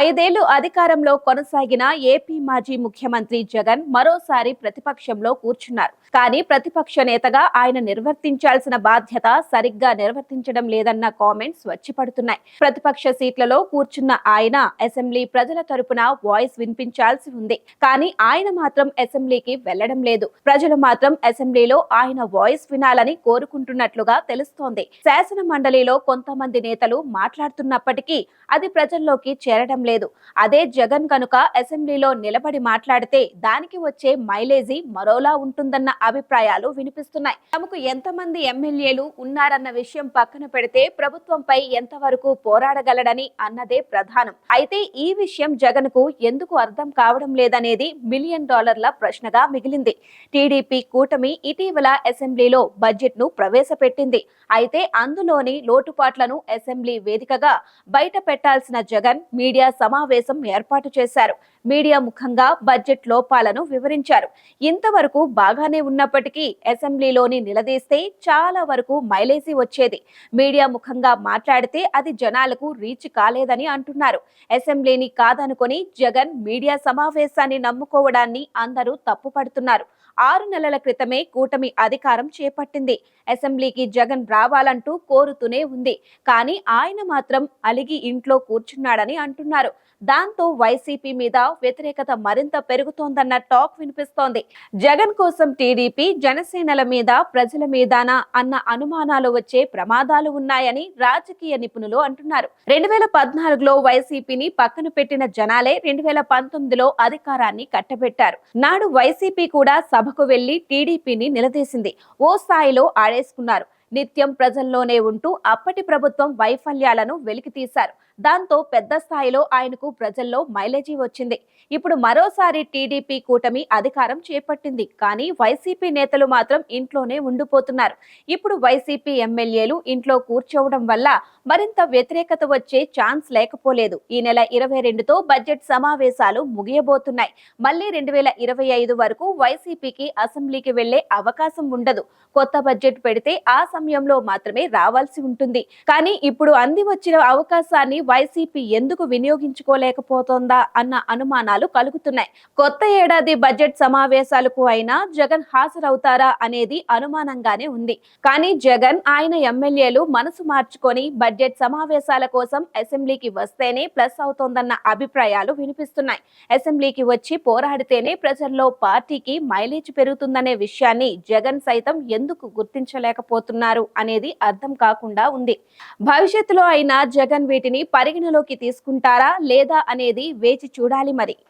ఐదేళ్ళు అధికారంలో కొనసాగిన ఏపీ మాజీ ముఖ్యమంత్రి జగన్ మరోసారి ప్రతిపక్షంలో కూర్చున్నారు. కానీ ప్రతిపక్ష నేతగా ఆయన నిర్వర్తించాల్సిన బాధ్యత సరిగ్గా నిర్వర్తించడం లేదన్న కామెంట్స్ వచ్చి పడుతున్నాయి. ప్రతిపక్ష సీట్లలో కూర్చున్న ఆయన అసెంబ్లీ ప్రజల తరపున వాయిస్ వినిపించాల్సి ఉంది. కానీ ఆయన మాత్రం అసెంబ్లీకి వెళ్ళడం లేదు. ప్రజలు మాత్రం అసెంబ్లీలో ఆయన వాయిస్ వినాలని కోరుకుంటున్నట్లుగా తెలుస్తోంది. శాసన మండలిలో కొంతమంది నేతలు మాట్లాడుతున్నప్పటికీ అది ప్రజల్లోకి చేరడం లేదు. అదే జగన్ కనుక అసెంబ్లీలో నిలబడి మాట్లాడితే దానికి వచ్చే మైలేజీ మరోలా ఉంటుందన్న అభిప్రాయాలు వినిపిస్తున్నాయి. తమకు ఎంతమంది ఎమ్మెల్యేలు ఉన్నారన్న విషయం పక్కన పెడితే ప్రభుత్వంపై ఎంతవరకు పోరాడగలడని అన్నదే ప్రధానం. అయితే ఈ విషయం జగన్కు ఎందుకు అర్థం కావడం లేదనేది మిలియన్ డాలర్ల ప్రశ్నగా మిగిలింది. టీడీపీ కూటమి ఇటీవల అసెంబ్లీలో బడ్జెట్ను ప్రవేశపెట్టింది. అయితే అందులోని లోటుపాట్లను అసెంబ్లీ వేదికగా బయట పెట్టాల్సిన జగన్ మీడియా సమావేశం ఏర్పాటు చేశారు. మీడియా ముఖంగా బడ్జెట్ లోపాలను వివరించారు. ఇంతవరకు బాగానే ఉన్నప్పటికీ అసెంబ్లీలోని నిలదీస్తే చాలా వరకు మైలేజీ వచ్చేది. మీడియా ముఖంగా మాట్లాడితే అది జనాలకు రీచ్ కాలేదని అంటున్నారు. అసెంబ్లీని కాదనుకొని జగన్ మీడియా సమావేశాన్ని నమ్ముకోవడాన్ని అందరూ తప్పుపడుతున్నారు. ఆరు నెలల క్రితమే కూటమి అధికారం చేపట్టింది. అసెంబ్లీకి జగన్ రావాలంటూ కోరుతూనే ఉంది. కానీ ఆయన మాత్రం అలిగి ఇంట్లో కూర్చున్నాడని అంటున్నారు. దాంతో వైసీపీ మీద వ్యతిరేకత మరింత పెరుగుతోందన్న టాక్ వినిపిస్తోంది. జగన్ కోసం టీడీపీ జనసేనల మీద ప్రజల మీదానా అన్న అనుమానాలు వచ్చే ప్రమాదాలు ఉన్నాయని రాజకీయ నిపుణులు అంటున్నారు. రెండు వేల పద్నాలుగులో వైసీపీని పక్కన పెట్టిన జనాలే రెండు వేల పంతొమ్మిదిలో అధికారాన్ని కట్టబెట్టారు. నాడు వైసీపీ కూడా సభకు వెళ్ళి టీడీపీని నిలదీసింది. ఓ స్థాయిలో ఆడేసుకున్నారు. నిత్యం ప్రజల్లోనే ఉంటూ అప్పటి ప్రభుత్వం వైఫల్యాలను వెలికితీశారు. దాంతో పెద్ద స్థాయిలో ఆయనకు ప్రజల్లో మైలేజీ వచ్చింది. ఇప్పుడు మరోసారి టీడీపీ కూటమి అధికారం చేపట్టింది. కానీ వైసీపీ నేతలు మాత్రం ఇంట్లోనే ఉండిపోతున్నారు. ఇప్పుడు వైసీపీ ఎమ్మెల్యేలు ఇంట్లో కూర్చోవడం వల్ల మరింత వ్యతిరేకత వచ్చే ఛాన్స్ లేకపోలేదు. ఈ నెల ఇరవై రెండుతో బడ్జెట్ సమావేశాలు ముగియబోతున్నాయి. మళ్ళీ రెండు వేల ఇరవై ఐదు వరకు వైసీపీకి అసెంబ్లీకి వెళ్ళే అవకాశం ఉండదు. కొత్త బడ్జెట్ పెడితే ఆ సమయంలో మాత్రమే రావాల్సి ఉంటుంది. కానీ ఇప్పుడు అంది వచ్చిన అవకాశాన్ని వైసీపీ ఎందుకు వినియోగించుకోలేకపోతోందా అన్న అనుమానాలు కలుగుతున్నాయి. కొత్త ఏడాది బడ్జెట్ సమావేశాలకు అయినా జగన్ హాజరవుతారా అనేది అనుమానంగానే ఉంది. కానీ జగన్ ఆయన ఎమ్మెల్యేలు మనసు మార్చుకొని బడ్జెట్ సమావేశాల కోసం అసెంబ్లీకి వస్తేనే ప్లస్ అవుతోందన్న అభిప్రాయాలు వినిపిస్తున్నాయి. అసెంబ్లీకి వచ్చి పోరాడితేనే ప్రజల్లో పార్టీకి మైలేజ్ పెరుగుతుందనే విషయాన్ని జగన్ సైతం ఎందుకు గుర్తించలేకపోతున్నారు అనేది అర్థం కాకుండా ఉంది. భవిష్యత్తులో అయినా జగన్ వీటిని పరిగణలోకి తీసుకుంటారా లేదా అనేది వేచి చూడాలి మరి.